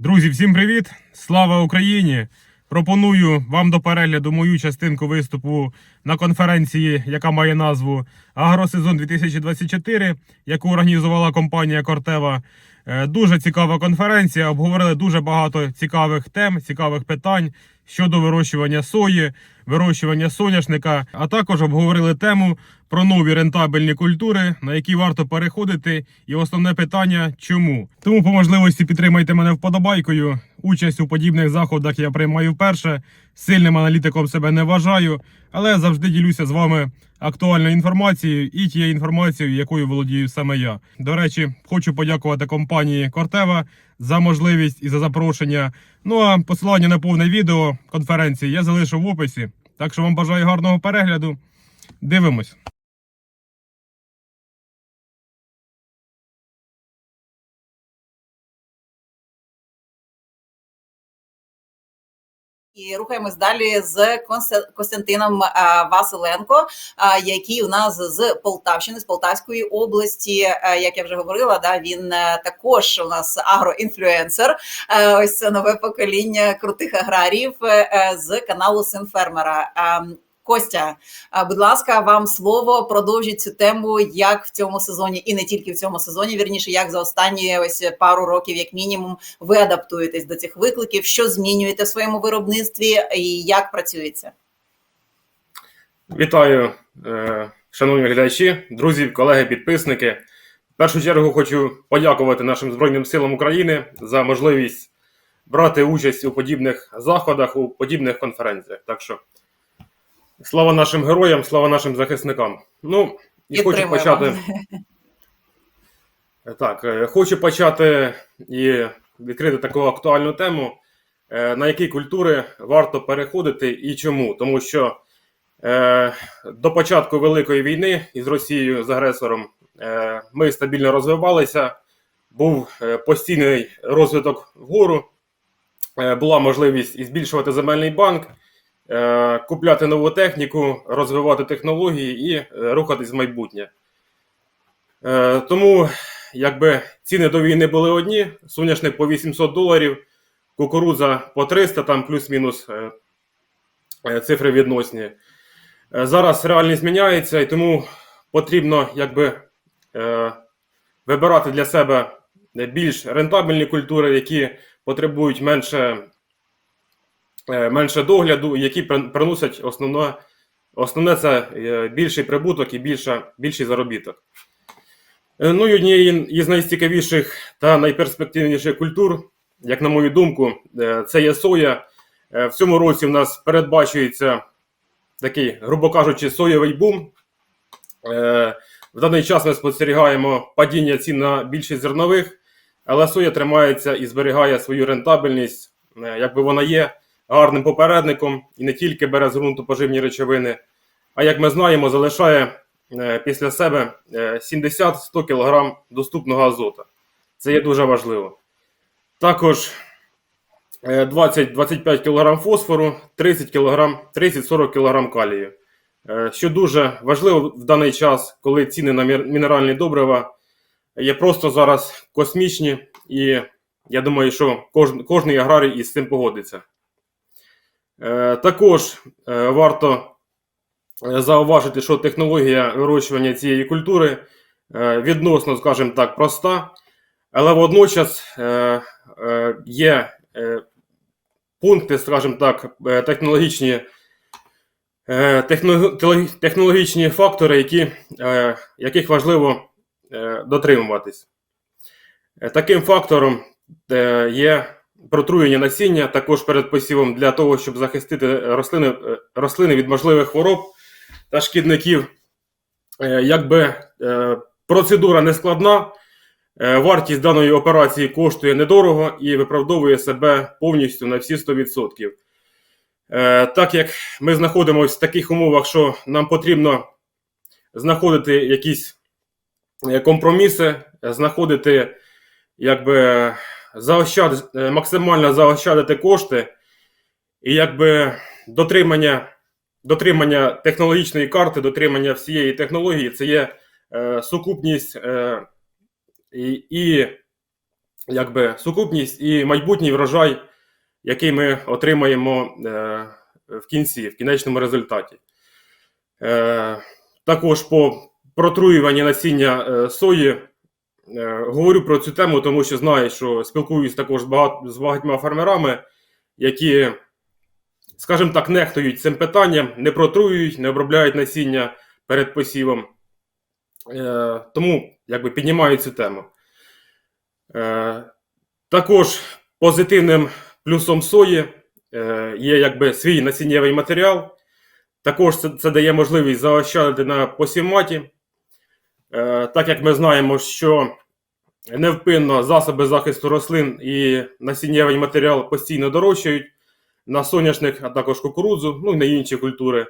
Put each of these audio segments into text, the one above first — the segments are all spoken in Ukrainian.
Друзі, всім привіт! Слава Україні! Пропоную вам до перегляду мою частинку виступу на конференції, яка має назву Агросезон 2024, яку організувала компанія Кортева. Е, Дуже цікава конференція. Обговорили дуже багато цікавих тем, цікавих питань щодо вирощування сої, вирощування соняшника, а також обговорили тему про нові рентабельні культури, на які варто переходити, і основне питання чому. Тому по можливості підтримайте мене вподобайкою. Участь у подібних заходах я приймаю вперше. Сильним аналітиком себе не вважаю, але завжди ділюся з вами актуальною інформацією і тією інформацією, якою володію саме я. До речі, хочу подякувати компанії Кортева за можливість і за запрошення. Ну а посилання на повне відео конференції я залишу в описі. Так що вам бажаю гарного перегляду. Дивимось. І рухаємось далі з Костянтином Василенко, який у нас з Полтавщини, з Полтавської області. Як я вже говорила, да він е, також у нас агроінфлюенсер. Е, Ось це нове покоління крутих аграріїв е, з каналу Син фермера. А, Костя, будь ласка, вам слово продовжіть цю тему, як в цьому сезоні, і не тільки в цьому сезоні, вірніше, як за останні ось пару років, як мінімум, ви адаптуєтесь до цих викликів, що змінюєте в своєму виробництві і як працюється? Вітаю, е, шановні глядачі, друзі, колеги, підписники. В першу чергу хочу подякувати нашим Збройним силам України за можливість брати участь у подібних заходах, у подібних конференціях. Так що слава нашим героям, слава нашим захисникам. Ну, і хочу почати. Так, е, хочу почати і відкрити таку актуальну тему, е, на які культури варто переходити і чому. Тому що е, до початку Великої війни із Росією з агресором е, ми стабільно розвивалися, був е, постійний розвиток вгору, е, була можливість і збільшувати земельний банк, купляти нову техніку, розвивати технології і е, рухатись в майбутнє. Е, тому, якби ціни до війни були одні: соняшник по 800 доларів, кукурудза по 300, там плюс-мінус е, е, цифри відносні. Е, Зараз реальність міняється, і тому потрібно якби, е, вибирати для себе більш рентабельні культури, які потребують менше, е, менше догляду, які приносять основне, основне це е, більший прибуток і більша, більший заробіток. Е, Ну і однією із найцікавіших та найперспективніших культур, як на мою думку, е, це є соя. Е, В цьому році в нас передбачується такий, грубо кажучи, соєвий бум. Е, В даний час ми спостерігаємо падіння цін на більшість зернових, але соя тримається і зберігає свою рентабельність, е, якби вона є гарним попередником і не тільки бере з ґрунту поживні речовини, а як ми знаємо, залишає е, після себе е, 70-100 кг доступного азота. Це є дуже важливо. Також е, 20-25 кг фосфору, 30 кг, 30-40 кг калію. Е, Що дуже важливо в даний час, коли ціни на мінеральні добрива є просто зараз космічні, і я думаю, що кожен, кожний аграрій із цим погодиться. Е, Також е, варто е, зауважити, що технологія вирощування цієї культури відносно, скажімо так, проста, але водночас є пункти, скажімо так, технологічні, технологічні фактори, які, яких важливо дотримуватись. Таким фактором є протруєння насіння також перед посівом для того, щоб захистити рослини, е, рослини від можливих хвороб та шкідників. Е, Якби е, процедура не складна, е, вартість даної операції коштує недорого і виправдовує себе повністю на всі 100%. Е, Так як ми знаходимося в таких умовах, що нам потрібно знаходити якісь е, компроміси, е, знаходити якби заощад, е, максимально заощадити кошти, і якби дотримання, дотримання технологічної карти, дотримання всієї технології це є е, сукупність е, і, і якби, сукупність і майбутній врожай, який ми отримаємо е, в кінці, в кінечному результаті. Е, також по протруюванні насіння е, сої говорю про цю тему, тому що знаю, що спілкуюсь також з багат- з багатьма фермерами, які, скажімо так, нехтують цим питанням, не протруюють, не обробляють насіння перед посівом. Е, тому якби піднімаю цю тему. Е, також позитивним плюсом сої е, є якби свій насіннєвий матеріал. Також це, це дає можливість заощадити на посівматі. Е, так як ми знаємо, що невпинно засоби захисту рослин і насіннєвий матеріал постійно дорожчають на соняшник, а також кукурудзу, ну і на інші культури.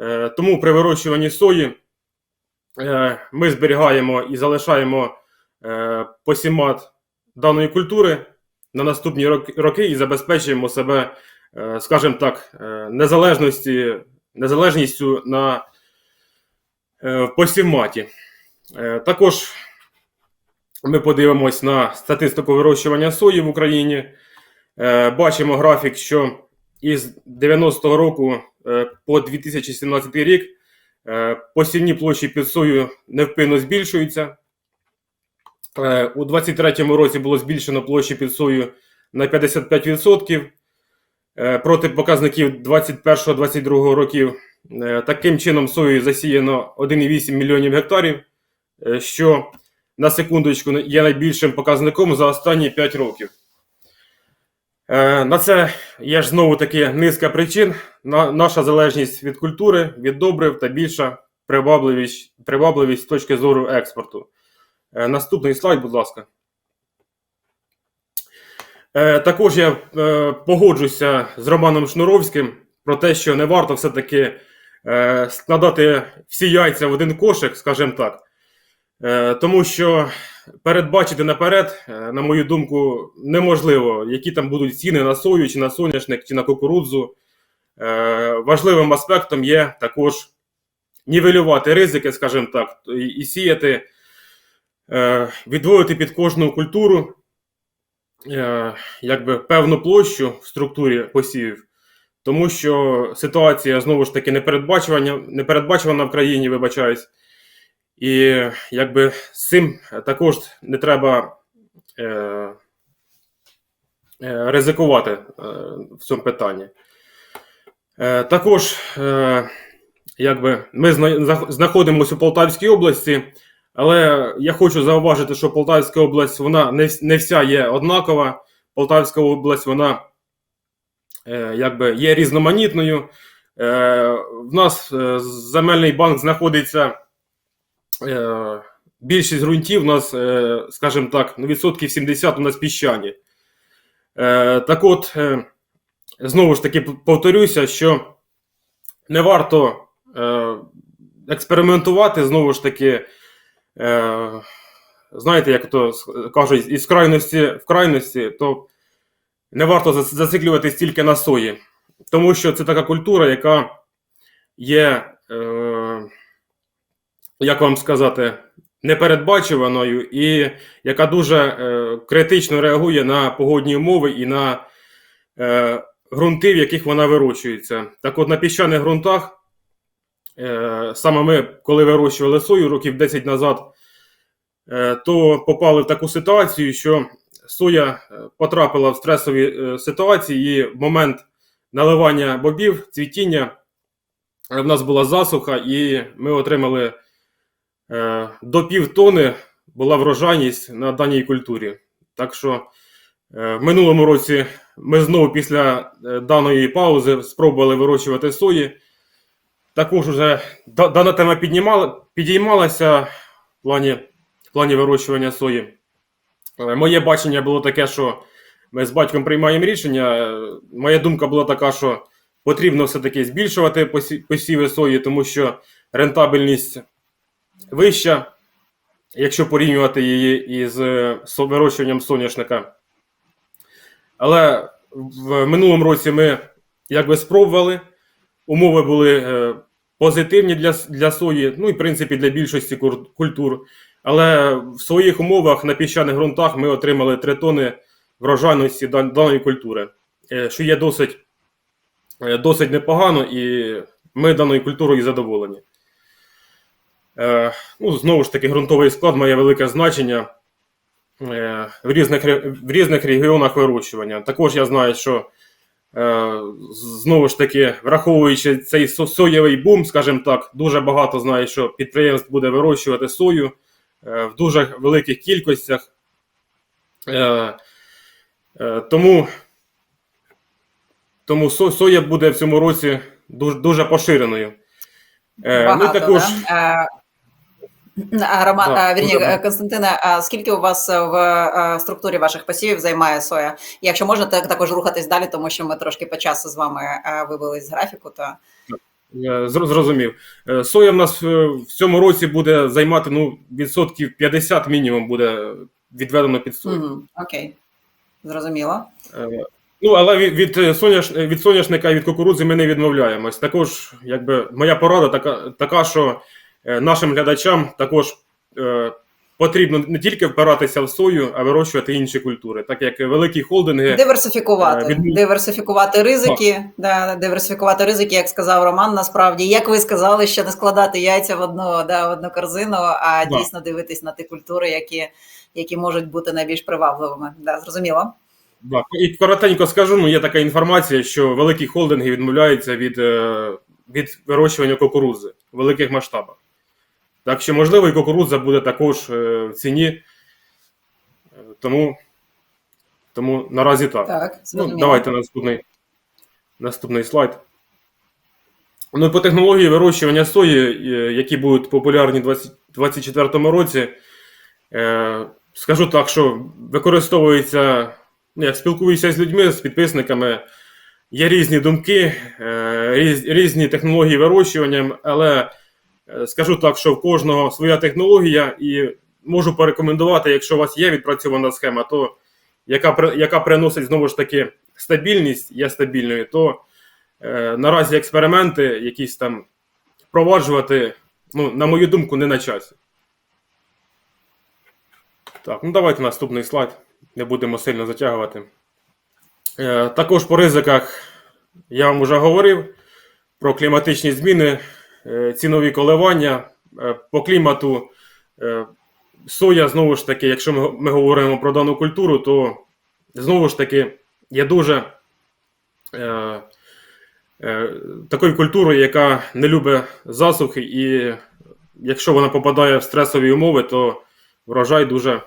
Е, тому при вирощуванні сої е, ми зберігаємо і залишаємо е, посімат даної культури на наступні роки- і забезпечуємо себе, скажімо так, незалежності, незалежністю на посівматі. Е, Також ми подивимось на статистику вирощування сої в Україні. Е, Бачимо графік, що із 90-го року е, по 2017 рік е, посівні площі під сою невпинно збільшуються. У 2023 році було збільшено площі під сою на 55% е, проти показників 2021-2022 років. Таким чином, сою засіяно 1,8 мільйонів гектарів, що на секундочку є найбільшим показником за останні 5 років. Е, На це є ж знову таки низка причин. Наша залежність від культури, від добрив та більша привабливість, привабливість з точки зору експорту. Е, Наступний слайд, будь ласка. Е, Також я погоджуся з Романом Шнуровським про те, що не варто все-таки складати всі яйця в один кошик, скажімо так. Е, Тому що передбачити наперед, е, на мою думку, неможливо, які там будуть ціни на сою, чи на соняшник, чи на кукурудзу. Е, Важливим аспектом є також нівелювати ризики, скажімо так, і, сіяти, відводити під кожну культуру якби певну площу в структурі посівів. Тому що ситуація знову ж таки непередбачувана в країні, вибачаюсь. І якби з цим також не треба е, е, ризикувати е, в цьому питанні. Е, також, е, якби ми знаходимося у Полтавській області, але я хочу зауважити, що Полтавська область вона не, не вся є однакова. Полтавська область вона е, якби є різноманітною. Е, в нас е, земельний банк знаходиться. Е, більшість ґрунтів у нас, е, скажімо так, ну, відсотків 70 у нас піщані. Е, так от, знову ж таки, повторюся, що не варто експериментувати, знову ж таки, знаєте, як то кажуть, із крайності в крайності, то не варто зациклюватись тільки на сої. Тому що це така культура, яка є. Як вам сказати, непередбачуваною і яка дуже е, критично реагує на погодні умови і на е, ґрунти, в яких вона вирощується. Так от на піщаних ґрунтах, е, саме ми, коли вирощували сою років 10 назад, е, то попали в таку ситуацію, що соя е, потрапила в стресові е, ситуації, і в момент наливання бобів, цвітіння, е, в нас була засуха, і ми отримали до півтони була врожайність на даній культурі. Так що е, в минулому році ми знову після е, даної паузи спробували вирощувати сої. Також вже дана тема піднімала, підіймалася в плані, в плані вирощування сої. Е, Моє бачення було таке, що ми з батьком приймаємо рішення. Е, Моя думка була така, що потрібно все-таки збільшувати посі- посіви сої, тому що рентабельність вища, якщо порівнювати її із е, вирощуванням соняшника. Але в минулому році ми якби спробували. Умови були е, позитивні для, для сої, ну і в принципі для більшості культур. Але в своїх умовах на піщаних ґрунтах ми отримали 3 тони врожайності даної культури, е, що є досить, досить непогано, і ми даною культурою задоволені. Е, ну, знову ж таки, ґрунтовий склад має велике значення е, в різних, в різних регіонах вирощування. Також я знаю, що е, знову ж таки, враховуючи цей соєвий бум, скажімо так, дуже багато знаю, що підприємств буде вирощувати сою в дуже великих кількостях. Тому тому соя буде в цьому році дуже, дуже поширеною. Багато, ну, також, да? Е, а, Рома, Да, а, вірні, дуже е. Константине, а скільки у вас е, в структурі ваших посівів займає соя? Якщо можна, так також рухатись далі, тому що ми трошки по часу з вами вибились з графіку, то зрозумів. Е, Соя в нас в цьому році буде займати ну, відсотків 50 мінімум буде відведено під сою. угу, окей, зрозуміло. Е, Ну, але від, від, е, соняш, від соняшника і від кукурудзи ми не відмовляємось. Також, якби, моя порада така, така що нашим глядачам також е, потрібно не тільки впиратися в сою, а вирощувати інші культури, так як великі холдинги. Диверсифікувати, Е, від- диверсифікувати ризики, да, диверсифікувати ризики, як сказав Роман. Насправді, як ви сказали, що не складати яйця в одну, да, в одну корзину, а Да. дійсно дивитись на ті культури, які, які можуть бути найбільш привабливими. Да, зрозуміло. Да. І коротенько скажу, ну є така інформація, що великі холдинги відмовляються від, е, від вирощування кукурудзи в великих масштабах. Так що, можливо, і кукурудза буде також е, в ціні. Е, Тому, тому наразі так. Так, Ну, давайте наступний, наступний слайд. Ну, по технології вирощування сої, е, які будуть популярні у 2024 році, скажу так, що використовується, ну, як спілкуюся з людьми, з підписниками, є різні думки, різні технології вирощування, але скажу так, що в кожного своя технологія, і можу порекомендувати, якщо у вас є відпрацьована схема, то яка, яка приносить знову ж таки стабільність, є стабільною, то е, наразі експерименти якісь там впроваджувати, ну, на мою думку, не на часі. Так, ну давайте наступний слайд. Не будемо сильно затягувати. Е, також по ризиках я вам вже говорив про кліматичні зміни, е, цінові коливання. Е, по клімату е, соя, знову ж таки, якщо ми, говоримо про дану культуру, то знову ж таки є дуже е, е, такою культурою, яка не любить засухи, і якщо вона попадає в стресові умови, то врожай дуже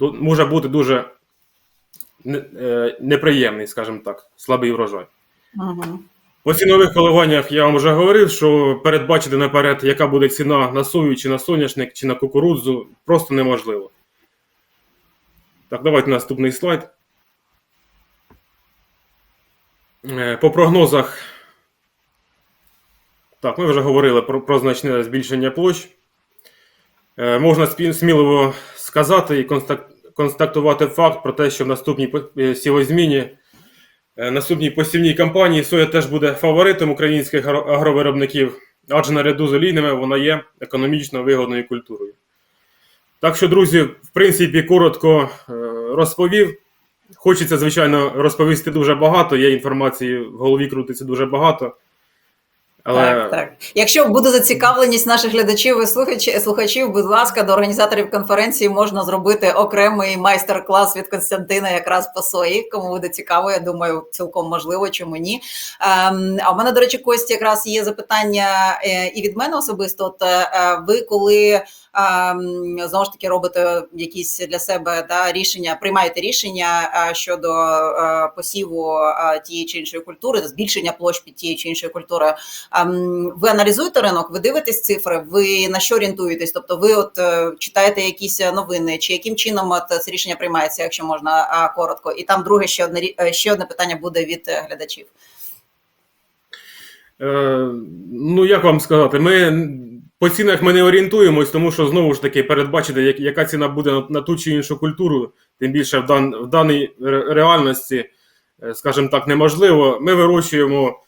може бути дуже не- е, неприємний, скажімо так, слабий врожай. Угу. По цінових коливаннях я вам вже говорив, що передбачити наперед, яка буде ціна на сою, чи на соняшник, чи на кукурудзу, просто неможливо. Так, давайте наступний слайд. Е, По прогнозах. Так, ми вже говорили про, про значне збільшення площ. Е, Можна сміливо сказати і констатувати факт про те, що в наступній е, сівозміні Наступній посівній кампанії соя теж буде фаворитом українських агровиробників, адже наряду з олійними вона є економічно вигодною культурою. Так що, друзі, в принципі, коротко е, розповів. Хочеться, звичайно, розповісти дуже багато. Є інформації в голові крутиться дуже багато. Але Так, так. Якщо буде зацікавленість наших глядачів і слухачів, будь ласка, до організаторів конференції можна зробити окремий майстер-клас від Константина якраз по сої. Кому буде цікаво, я думаю, цілком можливо, чому ні. Ем, а в мене, до речі, Кості, якраз є запитання е, і від мене особисто. От е, ви коли ем, знову ж таки робите якісь для себе да, рішення, приймаєте рішення е, щодо е, посіву е, тієї чи іншої культури, збільшення площ під тієї чи іншої культури. Ви аналізуєте ринок, ви дивитесь цифри, ви на що орієнтуєтесь? Тобто, ви от е, читаєте якісь новини, чи яким чином це рішення приймається, якщо можна коротко? І там друге ще одне е, ще одне питання буде від е, глядачів. Е, ну, як вам сказати, ми по цінах ми не орієнтуємось, тому що знову ж таки передбачити, як- яка ціна буде на, на ту чи іншу культуру, тим більше в, дан, в даній реальності, е, скажімо так, неможливо. Ми вирощуємо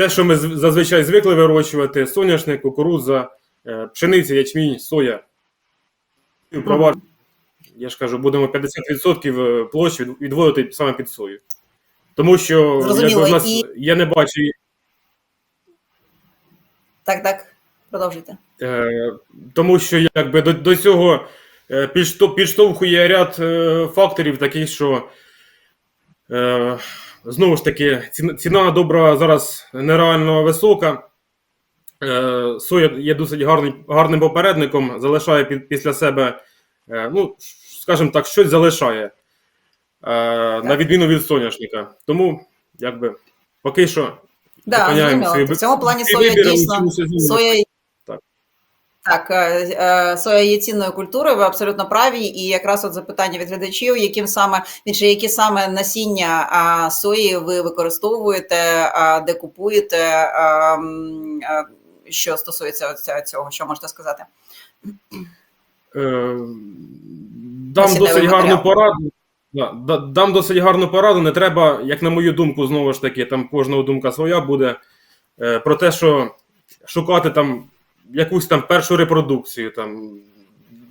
те, що ми зазвичай звикли вирощувати: соняшник, кукурудза, е, пшениця, ячмінь, соя. Я ж кажу, будемо 50% площ відводити саме під сою. Тому що Зрозуміло, в нас, і- я не бачу Так, так, продовжуйте. Е, тому що якби до, до цього е, підштовхує ряд е, факторів, таких, що е, знову ж таки ціна, добра зараз нереально висока. Е, соя є досить гарний, гарним попередником, залишає під, після себе, е, ну, скажімо так, щось залишає. Е, на відміну від соняшника. Тому, якби, поки що Да, зрозуміло. В цьому плані соя дійсно соя. Так. Е, е, соя є цінною культурою, ви абсолютно праві. І якраз от запитання від глядачів, яким саме вірніше, які саме насіння сої ви використовуєте, де купуєте, що стосується цього, що можете сказати? Е, Дам досить гарну пораду. Да, да- дам досить гарну пораду. Не треба, як на мою думку, знову ж таки, там кожного думка своя буде. Про те, що шукати там якусь там першу репродукцію. Там.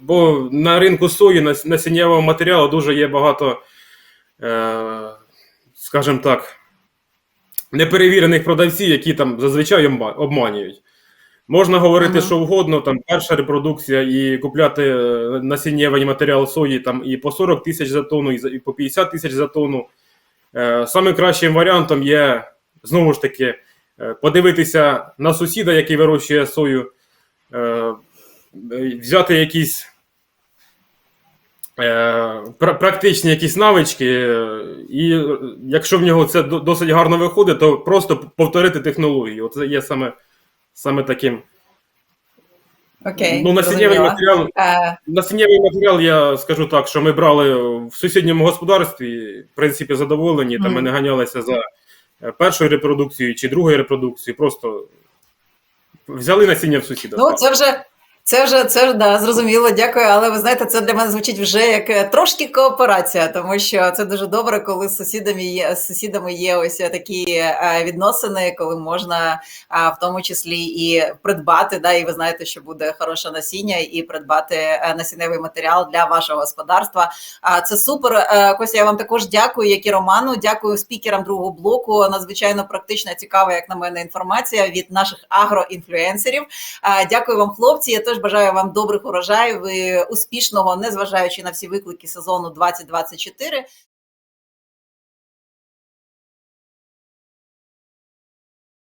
Бо на ринку сої нас- насіннєвого матеріалу дуже є багато, е, скажімо так, неперевірених продавців, які там зазвичай обманюють. Можна говорити, Мгм. що угодно, там перша репродукція і купляти е, насіннєвий матеріал сої там і по 40 тисяч за тонну, і по 50 тисяч за тонну. Е, Самим кращим варіантом є знову ж таки е, подивитися на сусіда, який вирощує сою, взяти якісь е, практичні якісь навички, е, і е, якщо в нього це досить гарно виходить, то просто повторити технологію. Оце є саме, саме таким. Окей, ну, насіннєвий матеріал, Е, насіннєвий матеріал, я скажу так, що ми брали в сусідньому господарстві, в принципі, задоволені, там ми не ганялися за е, першою репродукцією чи другою репродукцією, просто взяли насіння в сусіда. Ну, це вже. Це вже це ж да, зрозуміло, дякую. Але ви знаєте, це для мене звучить вже як е, трошки кооперація, тому що це дуже добре, коли з сусідами є з сусідами є ось такі е, відносини, коли можна в тому числі і придбати. Да, і ви знаєте, що буде хороше насіння, і придбати е, насінневий матеріал для вашого господарства. А це супер. Е, Костя, я вам також дякую, як і Роману. Дякую спікерам другого блоку. Надзвичайно практична, цікава, як на мене, інформація від наших агроінфлюенсерів. Дякую вам, хлопці. Я теж бажаю вам добрих урожаїв, і успішного, незважаючи на всі виклики сезону 2024.